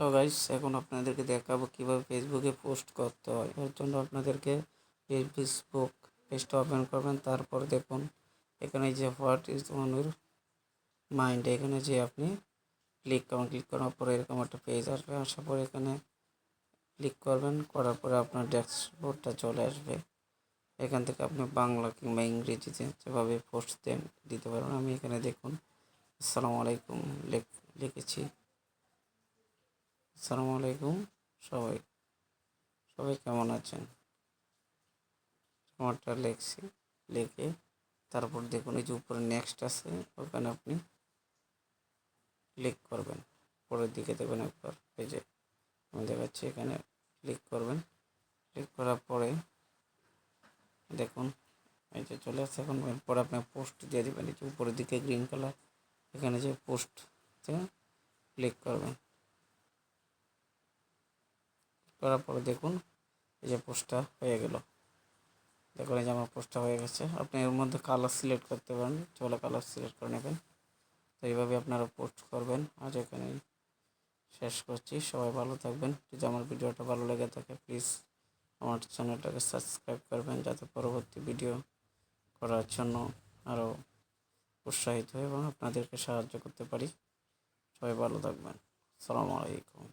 তো গাইস এখন আপনাদেরকে দেখাবো কীভাবে ফেসবুকে পোস্ট করতে হয়। এর জন্য আপনাদেরকে ফেসবুক পেজটা ওপেন করবেন, তারপর দেখুন, এখানে যে হোয়াট ইজ অনুর মাইন্ড এখানে যে আপনি ক্লিক করুন ক্লিক করার পরে এরকম একটা পেজ আসবে। আসার পরে এখানে ক্লিক করবেন, করার পরে আপনার ড্যাশবোর্ডটা চলে আসবে। এখান থেকে আপনি বাংলা কিংবা ইংরেজিতে যেভাবে পোস্ট দেন, দিতে পারবেন। আমি এখানে দেখুন, আসসালামু আলাইকুম, লেখ- লিখেছি। আসসালামু আলাইকুম সবাই। সবাই কেমন আছেন? আমারটা লিখছি, লিখে তারপর দেখুন এই যে উপরে নেক্সট আছে, ওখানে আপনি ক্লিক করবেন। পরের দিকে দেবেন একবার পেজে আমি দেখাচ্ছি এখানে ক্লিক করবেন। ক্লিক করার পরে দেখুন, এই যে চলে আসছে এখন। এরপর আপনি পোস্ট দিয়ে দেবেন, এই যে উপরের দিকে গ্রিন কালার এখানে যে পোস্ট ক্লিক করবেন। করার পরে দেখুন, এই যে পোস্টটা হয়ে গেল। দেখুন, এই যে আমার পোস্টটা হয়ে গেছে। আপনি এর মধ্যে কালার সিলেক্ট করতে পারেন, চলে কালার সিলেক্ট করে নেবেন। তো এইভাবে আপনারা পোস্ট করবেন। আজ এখানে শেষ করছি। সবাই ভালো থাকবেন। যদি আমার ভিডিওটা ভালো লেগে থাকে প্লিজ আমার চ্যানেলটাকে সাবস্ক্রাইব করবেন, যাতে পরবর্তী ভিডিও করার জন্য আরও উৎসাহিত হই এবং আপনাদেরকে সাহায্য করতে পারি। সবাই ভালো থাকবেন। আসসালামু আলাইকুম।